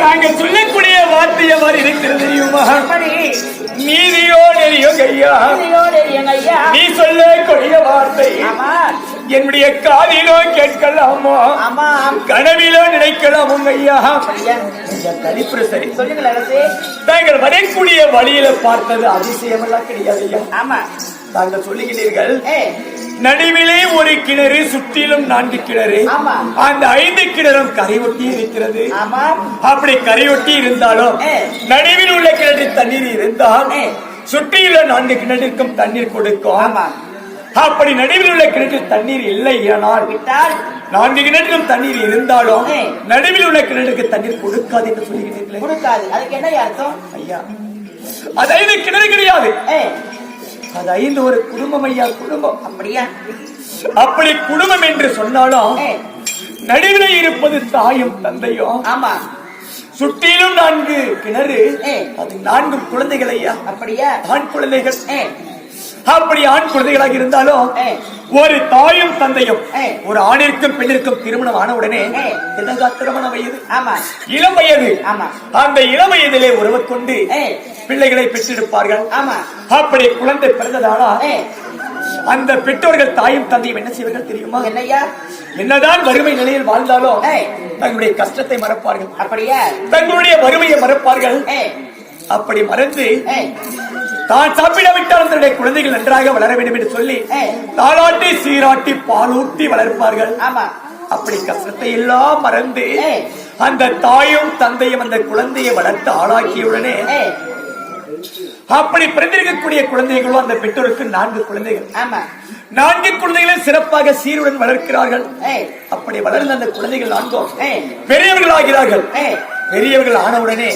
நாங்கள் சொல்லக்கூடிய வார்த்தை எவ்வாறு இருக்கிறது தெரியுமா? நீதியோ நெறியோங்க ஐயா நீ சொல்லக்கூடிய வார்த்தை என்னுடைய காதிலோ கேட்கலாமோ? கனவிலோ நினைக்கலாம் ஐயா சரி. தாங்கள் வரக்கூடிய வழியில பார்த்தது அதிசயம் எல்லாம் கிடையாது தாங்கள் சொல்லுகிறீர்கள் நடுவிலே ஒரு கிணறு சுற்றிலும் நான்கு கிணறு. அந்த ஐந்து கிணறும் கரையொட்டி இருக்கிறது. அப்படி கரையொட்டி இருந்தாலும். நடுவில் உள்ள கிணற்றில் தண்ணீர் இருந்தால். சுற்றியுள்ள நான்கு கிணற்றிற்கும் தண்ணீர் கொடுக்கும். ஆமா. அப்படி நடுவில் உள்ள கிணற்றில் தண்ணீர் இல்லை ஆனால் நான்கு கிணற்றிலும் தண்ணீர் இருந்தாலும். நடுவில் உள்ள கிணறுக்கு தண்ணீர் கொடுக்காது என்று சொல்லுகிறீர்களே. கொடுக்காது. அதுக்கு என்ன அர்த்தம்? ஐயா. அது ஐந்து கிணறு கிடையாது. அது ஐந்து ஒரு குடும்பம் ஐயா குடும்பம். அப்படியா? அப்படி குடும்பம் என்று சொன்னாலும் நடுவில் இருப்பது தாயும் தந்தையும். ஆமா. சுற்றிலும் நான்கு கிணறு. அது நான்கு குழந்தைகள் ஐயா. அப்படியா? ஆண் குழந்தைகள். அப்படி ஆண் குழந்தைகளாக இருந்தாலும். ஒரு தாயும் தந்தையும். ஒரு ஆணிற்கும் பெண்ணிற்கும் திருமணம் ஆன உடனே திருமண வயது? இளம் வயது. அந்த இளம் வயதிலே உறவு கொண்டு பிள்ளைகளை பெற்றெடுப்பார்கள். அப்படி குழந்தை பிறந்ததானா அந்த பெற்றோர்கள் தாயும் தந்தையும் என்ன செய்வார்கள் தெரியுமா? என்னதான் வறுமை நிலையில் வாழ்ந்தாலும். தங்களுடைய கஷ்டத்தை மறப்பார்கள். அப்படியா? தங்களுடைய வறுமையை மறப்பார்கள். அப்படி மறந்து தான் சாப்பிடாவிட்டால் தன்னுடைய குழந்தைகள் நன்றாக வளர வேண்டும் என்று சொல்லி. தாளாட்டி சீராட்டி பாலூட்டி வளர்ப்பார்கள். அப்படி கஷ்டத்தை எல்லாம் மறந்து. அந்த தாயும் தந்தையும் அந்த குழந்தையை வளர்த்து ஆளாக்கியவுடனே ஏ. அப்படி பிறந்திருக்கக்கூடிய குழந்தைகளும் அந்த பெற்றோருக்கு நான்கு குழந்தைகள். ஆமா. நான்கு குழந்தைகளை சிறப்பாக சீருடன் வளர்க்கிறார்கள். அப்படி வளர்ந்த அந்த குழந்தைகள் நான்கும் ஏ. பெரியவர்கள் ஆனவுடனே.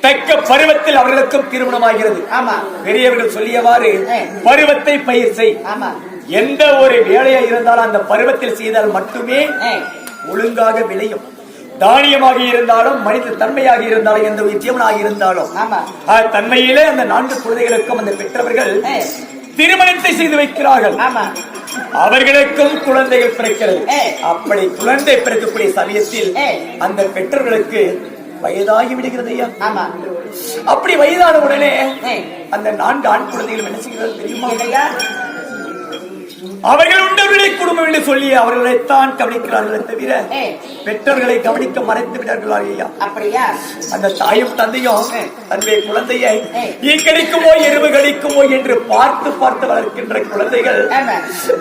தக்க பருவத்தில் அவர்களுக்கும் திருமணமாகிறது ஆமா பெரியவர்கள் சொல்லியவாறு. பருவத்தை பயிர் செய் ஆமா எந்த ஒரு வேலையா இருந்தாலும் அந்த பருவத்தில் செய்தால் மட்டுமே ஒழுங்காக விளையும் தானியமாக இருந்தாலும் மனித தன்மையாக இருந்தாலும் எந்த ஜீவனாக இருந்தாலும் தன்மையிலே அந்த நான்கு குழந்தைகளுக்கும் அந்த பெற்றவர்கள். திருமணத்தை செய்து வைக்கிறார்கள் ஆமா அவர்களுக்கும் குழந்தைகள் பிறக்கிறது. அப்படி குழந்தை பிறக்கக்கூடிய சமயத்தில். அந்த பெற்றோர்களுக்கு வயதாகி விடுகிறது ஐயா. அப்படி வயதான உடனே அந்த நான்கு ஆண் குழந்தைகள் என்ன செய்கிறார்கள் தெரியுமா? அவர்கள் உண்டவர்களே குடும்பம் என்று சொல்லி அவர்களைத்தான் கவனிக்கிறார்களே தவிர பெற்றோர்களை கவனிக்க மறைத்து விட்டார்கள் ஐயா? அப்படியா? அந்த தாயும் தந்தையும். தன்னுடைய குழந்தையை. ஈ கடிக்குமோ எருவு கடிக்குமோ என்று பார்த்து பார்த்து வளர்க்கின்ற குழந்தைகள்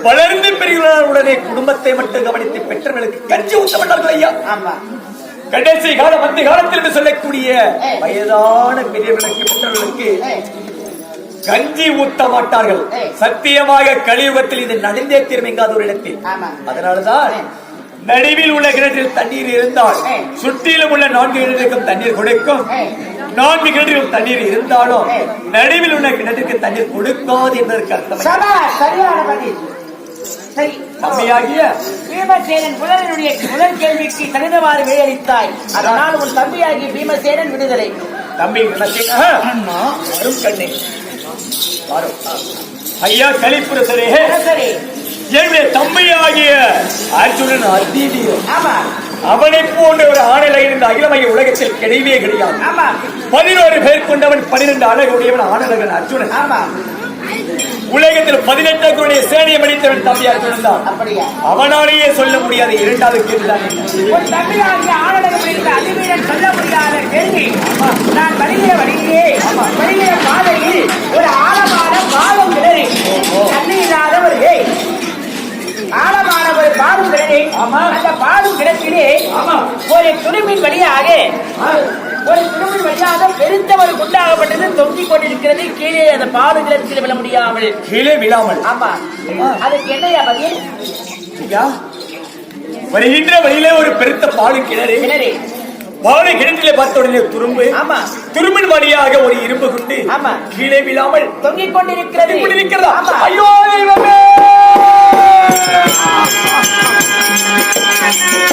வளர்ந்து பெறுகிறார் உடனே குடும்பத்தை மட்டும் கவனித்து பெற்றவர்களுக்கு கஞ்சி மாட்டார்கள் ஐயா? ஆமா. கடைசி காலம் அந்த காலத்தில் என்று சொல்லக்கூடிய. வயதான பெரியவர்களுக்கு பெற்றவர்களுக்கு கஞ்சி ஊத்த மாட்டார்கள். சத்தியமாக கலியுகத்தில் இது நடந்தே திரும்பிங்காத ஒரு இடத்தில் அதனாலதான். நடுவில் உள்ள கிணற்றில் தண்ணீர் இருந்தால். சுற்றிலும் உள்ள நான்கு கிணற்றுக்கும் தண்ணீர் கொடுக்கும். நான்கு கிணற்றிலும் தண்ணீர் இருந்தாலும். நடுவில் உள்ள கிணற்றுக்கு தண்ணீர் கொடுக்காது என்பதற்கு அர்த்தம் சபா சரியான பதில் சரி தம்பியாகிய பீமசேனன் புலனுடைய முதல் கேள்விக்கு தகுந்தவாறு விடையளித்தாய் அதனால் உன் தம்பியாகிய பீமசேனன் விடுதலை. தம்பி வரும் கண்ணே. வரும். ஐயா கலிப்புரசரே. சரி என்னுடைய தம்பியாகிய அர்ஜுனன் அத்தீதீரன் ஆமா. அவனை போன்ற ஒரு ஆணலை இந்த அகிலமய உலகத்தில் கிடையவே கிடையாது. ஆமா. பதினோரு பேர் கொண்டவன் பன்னிரண்டு அழகுடையவன் ஆணழகன் அர்ஜுனன். ஆமா. உலகத்தில் பதினெட்டுடைய சேனையை மடித்தவன் தம்பி அர்ஜுனன் தான் அப்படியா? அவனாலேயே சொல்ல முடியாத இரண்டாவது அதிவீரன் சொல்ல முடியாத கேள்வி. நான் வருகிற வழியிலே வருகிற பாதையில் ஒரு ஆழமான பாலம் கிணறு தண்ணி இல்லாத ஒரு. ஆழமான ஒரு பாலும் ஆமா. அந்த பாலும் ஆமா. ஒரு துணிமின் வழியாக ஒரு துணிமின் வழியாக பெருத்த ஒரு குண்டாகப்பட்டது தொங்கிக் கொண்டிருக்கிறது. கீழே அந்த பாலும் கிணற்றில் விழ முடியாமல். கீழே விழாமல். ஆமா. அதுக்கு என்னையா பதில்? வருகின்ற வழியிலே ஒரு பெருத்த பாலும் கிணறு. கிணறு. பாலை கிணற்றிலே பார்த்த உடனே துரும்பு. ஆமா. துரும்பின் வழியாக ஒரு இரும்பு குண்டு. ஆமா. கீழே விழாமல். தொங்கிக் கொண்டிருக்கிறது. ஆமா. ஐயோ தெய்வமே! ஐயையோ,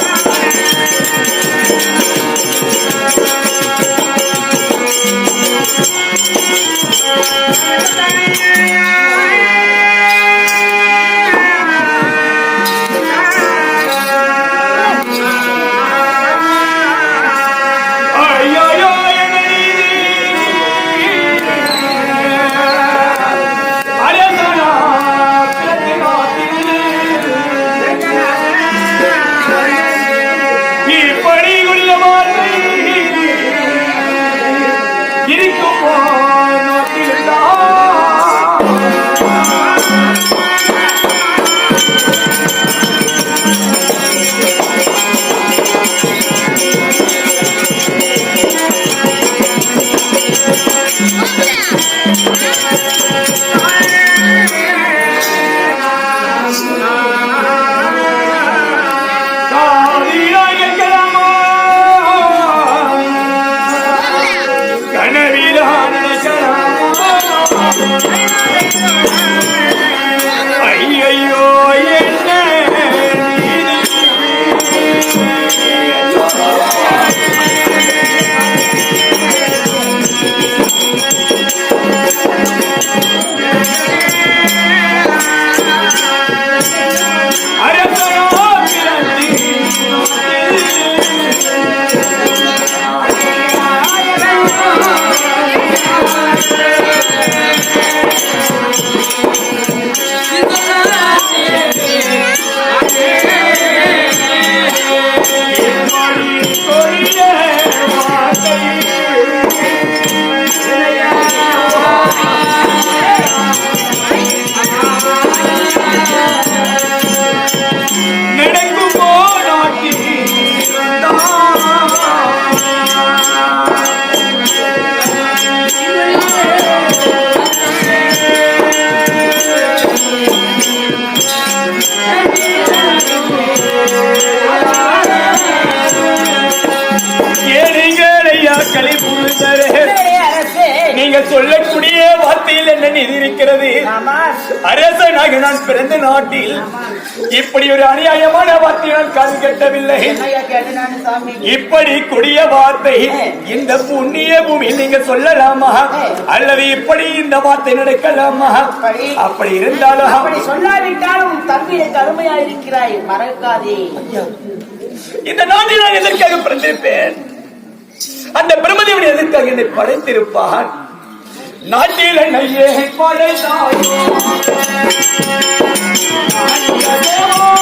என் Thank you. Yeah. சொல்லக்கூடிய வார்த்தையில் என்ன இருக்கிறது? அரசனாக நான் பிறந்த நாட்டில் இப்படி ஒரு அநியாயமான வார்த்தை நான் காது கட்டவில்லை. இப்படி கொடிய வார்த்தை இந்த புண்ணிய பூமியில் நீங்க சொல்லலாமா? அல்லது இப்படி இந்த வார்த்தை நடக்கலாமா? அப்படி. இருந்தாலும் அப்படி சொல்லாவிட்டாலும் உன் தம்பி எனக்கு அருமையா இருக்கிறாய் மறக்காதே இந்த நாட்டில் நான் எதற்காக பிறந்திருப்பேன்? அந்த பிரம்மதேவன் எதற்காக என்னை படைத்திருப்பான்? நாட்டில் என்னையே படைத்தாயோ நயப்பட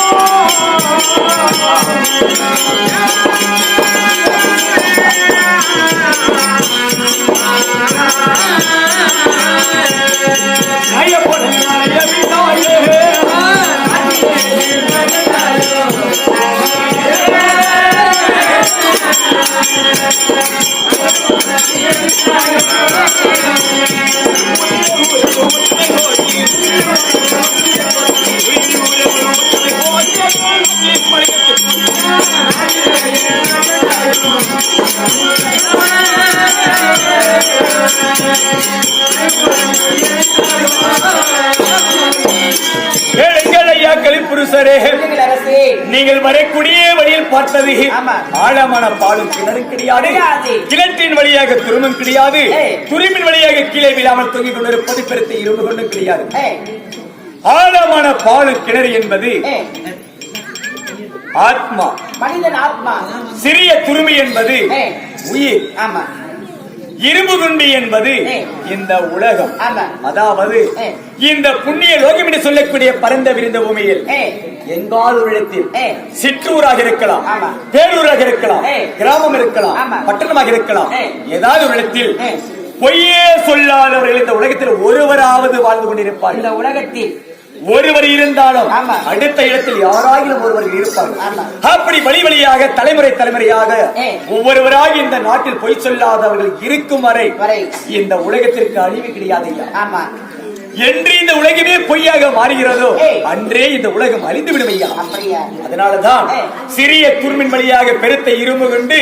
நீங்கள் வரக்கூடிய வழியில் பார்த்தது. ஆழமான பாலும் கிணறும் கிடையாது. கிணற்றின் வழியாக துருமும் கிடையாது. துருமின் வழியாக கீழே விழாமல் தொங்கிக் கொண்டிருப்பது பெருத்த இரும்பு கொண்டும் கிடையாது. ஆழமான பாலும் கிணறு என்பது ஆத்மா. மனிதன் ஆத்மா. சிறிய துருமி என்பது உயிர். ஆமா. இரும்பு குண்டி என்பது. இந்த உலகம் அதாவது. இந்த புண்ணிய லோகம் என்று சொல்லக்கூடிய பரந்த விரிந்த பூமியில் எங்காவது ஒரு இடத்தில் சிற்றூராக இருக்கலாம். பேரூராக இருக்கலாம். கிராமம் இருக்கலாம். பட்டணமாக இருக்கலாம். ஏதாவது ஒரு இடத்தில். பொய்யே சொல்லாதவர்கள் இந்த உலகத்தில் ஒருவராவது வாழ்ந்து கொண்டிருப்பார்கள் இந்த உலகத்தில் ஒருவர் இருந்தாலும். அடுத்த இடத்தில் யாராயிலும் ஒருவர் இருப்பார்கள். அப்படி வழி வழியாக தலைமுறை தலைமுறையாக. ஒவ்வொருவராக இந்த நாட்டில் பொய் சொல்லாதவர்கள் இருக்கும் வரை இந்த உலகத்திற்கு அழிவு கிடையாது. ஆமா என்று இந்த உலகமே பொய்யாக மாறுகிறதோ. அன்றே இந்த உலகம் அழிந்து விடும் ஐயா அப்படியா? அதனாலதான். சிறிய துர்மின் வழியாக பெருத்த இரும்பு கொண்டு.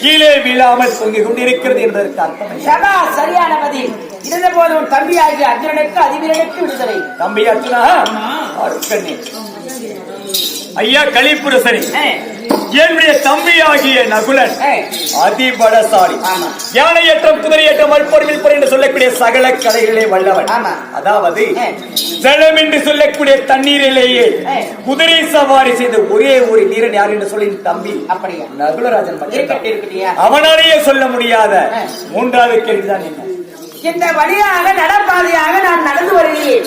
கீழே வீழாமல் தொங்கிக் கொண்டிருக்கிறது என்பதற்கு அர்த்தம் சரியான பதில். இருந்த போது உன் தம்பியாகிய அர்ஜுனனுக்கு அதிவீரனுக்கு விடுதலை. தம்பி அர்ஜுனா? ஐயா கலிப்புரசரி என்னுடைய தம்பியாகிய நகுலன் ஏய், அதிபலசாலி ஆமா. யானையேற்றம் குதிரையேற்றம் மறுப்பொரு வில்பொரு என்று சொல்லக்கூடிய சகல கலைகளே வல்லவன். அதாவது. ஜலம் என்று சொல்லக்கூடிய தண்ணீரிலேயே. குதிரை சவாரி செய்த ஒரே ஒரு வீரன் யார் என்று சொல்லி தம்பி அப்படியா நகுலராஜன் அவனாலேயே சொல்ல முடியாத. மூன்றாவது கேள்விதான் என்ன இந்த வழியாக நடப்பாதையாக நான் நடந்து வருகிறேன்.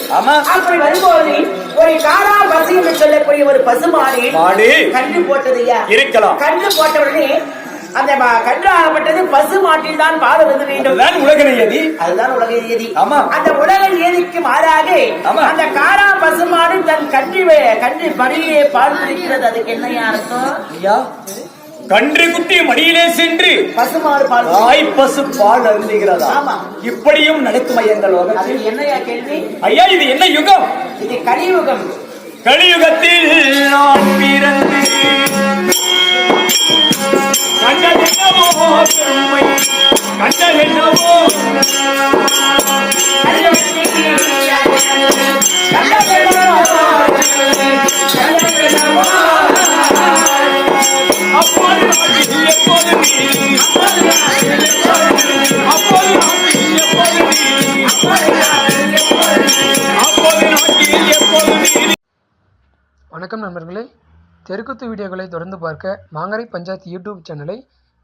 அப்படி வரும்போது ஒரு காரா பசு என்று சொல்லக்கூடிய ஒரு பசுமாடு மாடு. கன்று போட்டதையா இருக்கலாம். கன்று போட்ட உடனே அந்த கன்று ஆகப்பட்டது பசு மாட்டில் தான் பால் வந்து வேண்டும். உலக நியதி. அதுதான் உலக நியதி. ஆமா. அந்த உலக நியதிக்கு மாறாக. அந்த காரா பசுமாடு தன் கன்று கன்று பால் குடிக்கிறது. அதுக்கு என்னையா அர்த்தம்? ஐயா. கன்று குட்டி மடியிலே சென்று பசுமாடு பால் தாய் பசு பால் அருந்துகிறதா. இப்படியும் நடக்கும் ஐயா இந்த என்னையா கேள்வி? ஐயா இது என்ன யுகம்? இது கலியுகம். கலியுகத்தில் நான் பிறந்து கண்டதென்னவோ பெருமை கண்டதென்னவோ அப்போது நண்பர்களே தெருக்கூத்து வீடியோக்களை தொடர்ந்து பார்க்க மாங்கரை பஞ்சாயத்து யூடியூப் சேனலை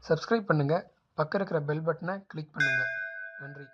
சப்ஸ்கிரைப் பண்ணுங்கள் பக்கம் இருக்கிற பெல் பட்டனை கிளிக் பண்ணுங்கள் நன்றி.